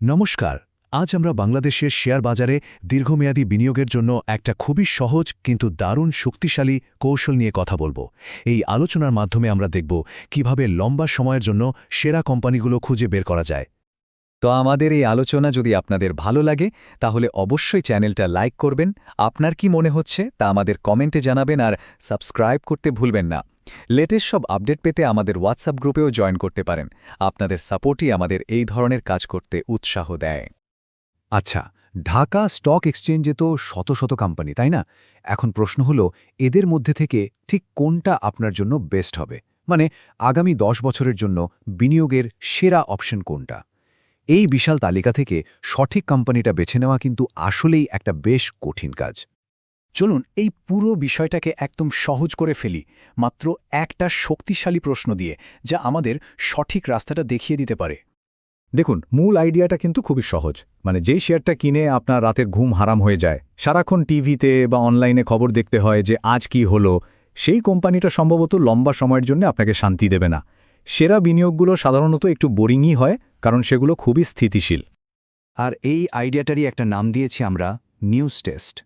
নমস্কার, আজ আমরা বাংলাদেশের শেয়ার বাজারে দীর্ঘমেয়াদী বিনিয়োগের জন্য একটা খুবই সহজ কিন্তু দারুণ শক্তিশালী কৌশল নিয়ে কথা বলব। এই আলোচনার মাধ্যমে আমরা দেখব কীভাবে লম্বা সময়ের জন্য সেরা কোম্পানিগুলো খুঁজে বের করা যায়। তো আমাদের এই আলোচনা যদি আপনাদের ভালো লাগে, তাহলে অবশ্যই চ্যানেলটা লাইক করবেন। আপনার কি মনে হচ্ছে তা আমাদের কমেন্টে জানাবেন আর সাবস্ক্রাইব করতে ভুলবেন না। লেটেস্ট সব আপডেট পেতে আমাদের হোয়াটসঅ্যাপ গ্রুপেও জয়েন করতে পারেন। আপনাদের সাপোর্টই আমাদের এই ধরনের কাজ করতে উৎসাহ দেয়। আচ্ছা ঢাকা স্টক এক্সচেঞ্জে তো শত শত কোম্পানি, তাই না? এখন প্রশ্ন হলো, এদের মধ্যে থেকে ঠিক কোনটা আপনার জন্য বেস্ট হবে? মানে আগামী দশ বছরের জন্য বিনিয়োগের সেরা অপশন কোনটা? এই বিশাল তালিকা থেকে সঠিক কোম্পানিটা বেছে নেওয়া কিন্তু আসলেই একটা বেশ কঠিন কাজ। চলুন এই পুরো বিষয়টাকে একদম সহজ করে ফেলি, মাত্র একটা শক্তিশালী প্রশ্ন দিয়ে, যা আমাদের সঠিক রাস্তাটা দেখিয়ে দিতে পারে। দেখুন, মূল আইডিয়াটা কিন্তু খুবই সহজ। মানে যেই শেয়ারটা কিনে আপনার রাতের ঘুম হারাম হয়ে যায়, সারাক্ষণ টিভিতে বা অনলাইনে খবর দেখতে হয় যে আজ কি হলো, সেই কোম্পানিটা সম্ভবত লম্বা সময়ের জন্য আপনাকে শান্তি দেবে না। সেরা বিনিয়োগগুলো সাধারণত একটু বোরিংই হয়, কারণ সেগুলো খুবই স্থিতিশীল। আর এই আইডিয়াটারই একটা নাম দিয়েছি আমরা, নিউজ টেস্ট।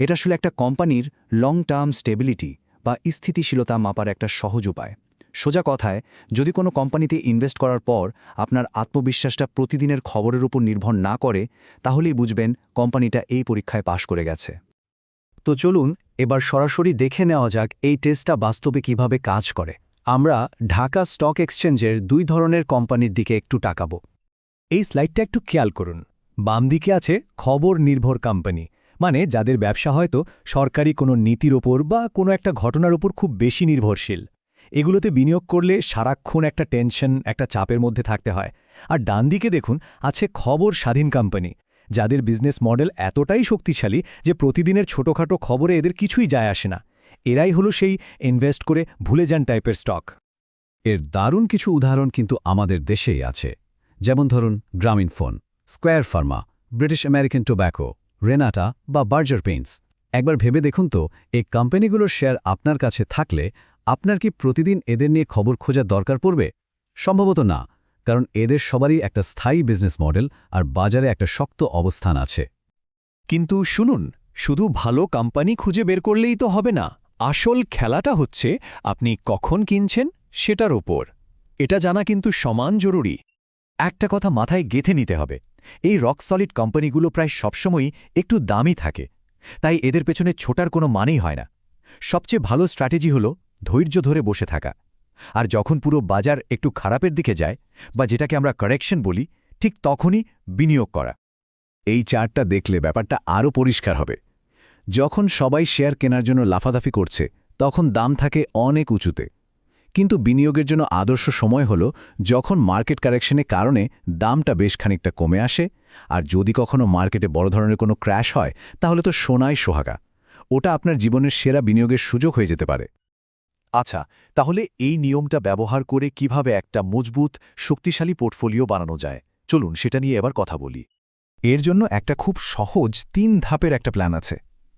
এটা আসলে একটা কোম্পানির লং টার্ম স্টেবিলিটি বা স্থিতিশীলতা মাপার একটা সহজ উপায়। সোজা কথায়, যদি কোনো কোম্পানিতে ইনভেস্ট করার পর আপনার আত্মবিশ্বাসটা প্রতিদিনের খবরের উপর নির্ভর না করে, তাহলেই বুঝবেন কোম্পানিটা এই পরীক্ষায় পাশ করে গেছে। তো চলুন এবার সরাসরি দেখে নেওয়া যাক এই টেস্টটা বাস্তবে কীভাবে কাজ করে। আমরা ঢাকা স্টক এক্সচেঞ্জের দুই ধরনের কোম্পানির দিকে একটু টাকাবো এই স্লাইডটা একটু খেয়াল করুন। বাম দিকে আছে খবর নির্ভর কোম্পানি। মানে যাদের ব্যবসা হয়তো সরকারি কোনো নীতির ওপর বা কোনো একটা ঘটনার ওপর খুব বেশি নির্ভরশীল। এগুলোতে বিনিয়োগ করলে সারাক্ষণ একটা টেনশন, একটা চাপের মধ্যে থাকতে হয়। আর ডান দিকে দেখুন, আছে খবর স্বাধীন কোম্পানি, যাদের বিজনেস মডেল এতটাই শক্তিশালী যে প্রতিদিনের ছোটখাটো খবরে এদের কিছুই যায় আসে না। এরাই হলো সেই ইনভেস্ট করে ভুলে যান টাইপের স্টক এর দারুণ কিছু উদাহরণ কিন্তু আমাদের দেশেই আছে। যেমন ধরুন, Grameenphone, Square Pharma, British American Tobacco. Renata বা বার্জার পেইন্টস একবার ভেবে দেখুন তো, এই কোম্পানিগুলোর শেয়ার আপনার কাছে থাকলে আপনার কি প্রতিদিন এদের নিয়ে খবর খোঁজার দরকার পড়বে? সম্ভবত না, কারণ এদের সবারই একটা স্থায়ী বিজনেস মডেল আর বাজারে একটা শক্ত অবস্থান আছে। কিন্তু শুনুন, শুধু ভালো কোম্পানি খুঁজে বের করলেই তো হবে না। আসল খেলাটা হচ্ছে, আপনি কখন কিনছেন সেটার ওপর। এটা জানা কিন্তু সমান জরুরি। একটা কথা মাথায় গেথে নিতে হবে। এই রক সলিড কোম্পানিগুলো প্রায় সবসময়ই একটু দামি থাকে। তাই এদের পেছনে ছোটার কোনো মানেই হয় না। সবচেয়ে ভালো স্ট্র্যাটেজি হল ধৈর্য ধরে বসে থাকা। আর যখন পুরো বাজার একটু খারাপের দিকে যায়, বা যেটাকে আমরা কারেকশন বলি, ঠিক তখনই বিনিয়োগ করা। এই চার্টটা দেখলে ব্যাপারটা আরও পরিষ্কার হবে। যখন সবাই শেয়ার কেনার জন্য লাফাদাফি করছে, তখন দাম থাকে অনেক উঁচুতে। কিন্তু বিনিয়োগের জন্য আদর্শ সময় হল যখন মার্কেট কারেকশনের কারণে দামটা বেশ খানিকটা কমে আসে আর যদি কখনো মার্কেটে বড় ধরনের কোনো ক্র্যাশ হয় তাহলে তো সোনাই সোহাগা। ওটা আপনার জীবনের সেরা বিনিয়োগের সুযোগ হয়ে যেতে পারে। আচ্ছা তাহলে এই নিয়মটা ব্যবহার করে কীভাবে একটা মজবুত শক্তিশালী পোর্টফোলিও বানানো যায়? চলুন সেটা নিয়ে এবার কথা বলি। এর জন্য একটা খুব সহজ তিন ধাপের একটা প্ল্যান আছে।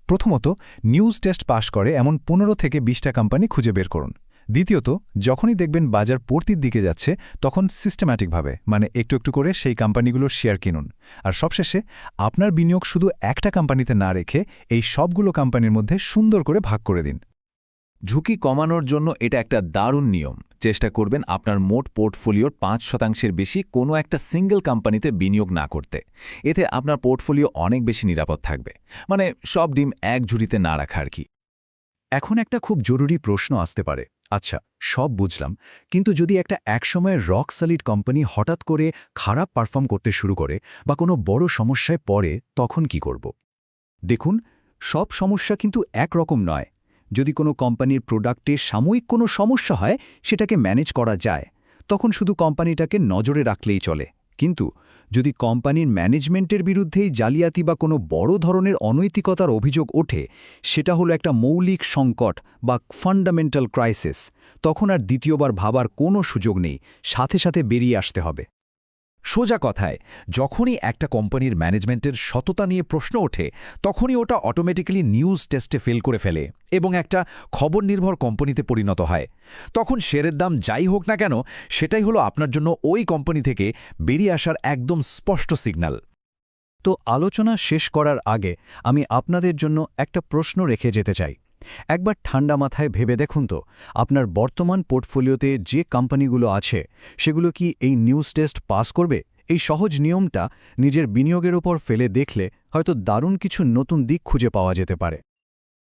প্রথমত নিউজ টেস্ট পাশ করে এমন পনেরো থেকে বিশটা কোম্পানি খুঁজে বের করুন। দ্বিতীয়ত, যখনই দেখবেন বাজার পড়তির দিকে যাচ্ছে, তখন সিস্টেম্যাটিকভাবে মানে একটু একটু করে সেই কোম্পানিগুলোর শেয়ার কিনুন। আর সবশেষে, আপনার বিনিয়োগ শুধু একটা কোম্পানিতে না রেখে এই সবগুলো কোম্পানির মধ্যে সুন্দর করে ভাগ করে দিন। ঝুঁকি কমানোর জন্য এটা একটা দারুণ নিয়ম। চেষ্টা করবেন আপনার মোট পোর্টফোলিওর পাঁচ শতাংশের বেশি কোনো একটা সিঙ্গেল কোম্পানিতে বিনিয়োগ না করতে। এতে আপনার পোর্টফোলিও অনেক বেশি নিরাপদ থাকবে। মানে সব ডিম এক ঝুড়িতে না রাখা আর কি। এখন একটা খুব জরুরি প্রশ্ন আসতে পারে। আচ্ছা সব বুঝলাম। কিন্তু যদি একটা একসময়ের রক সলিড কোম্পানি হঠাৎ করে খারাপ পারফর্ম করতে শুরু করে বা কোনো বড় সমস্যায় পড়ে, তখন কি করব? দেখুন, সব সমস্যা কিন্তু একরকম নয়। যদি কোনো কোম্পানির প্রোডাক্টে সাময়িক কোনো সমস্যা হয়, সেটাকে ম্যানেজ করা যায়, তখন শুধু কোম্পানিটাকে নজরে রাখলেই চলে। কিন্তু যদি কোম্পানির ম্যানেজমেন্টের বিরুদ্ধেই জালিয়াতি বা কোনো বড় ধরনের অনৈতিকতার অভিযোগ ওঠে, সেটা হলো একটা মৌলিক সংকট বা ফান্ডামেন্টাল ক্রাইসিস, তখন আর দ্বিতীয়বার ভাবার কোনো সুযোগ নেই, সাথে সাথে বেরিয়ে আসতে হবে। সোজা কথায়, যখনই একটা কোম্পানির ম্যানেজমেন্টের সততা নিয়ে প্রশ্ন ওঠে, তখনই ওটা অটোমেটিক্যালি নিউজ টেস্টে ফেল করে ফেলে এবং একটা খবর নির্ভর কোম্পানিতে পরিণত হয়। তখন শেয়ারের দাম যাই হোক না কেন, সেটাই হলো আপনার জন্য ওই কোম্পানি থেকে বেরিয়ে আসার একদম স্পষ্ট সিগন্যাল তো আলোচনা শেষ করার আগে আমি আপনাদের জন্য একটা প্রশ্ন রেখে যেতে চাই। একবার ঠান্ডা মাথায় ভেবে দেখুন তো, আপনার বর্তমান পোর্টফোলিওতে যে কোম্পানিগুলো আছে, সেগুলো কি এই নিউজ টেস্ট পাস করবে? এই সহজ নিয়মটা নিজের বিনিয়োগের ওপর ফেলে দেখলে হয়তো দারুণ কিছু নতুন দিক খুঁজে পাওয়া যেতে পারে।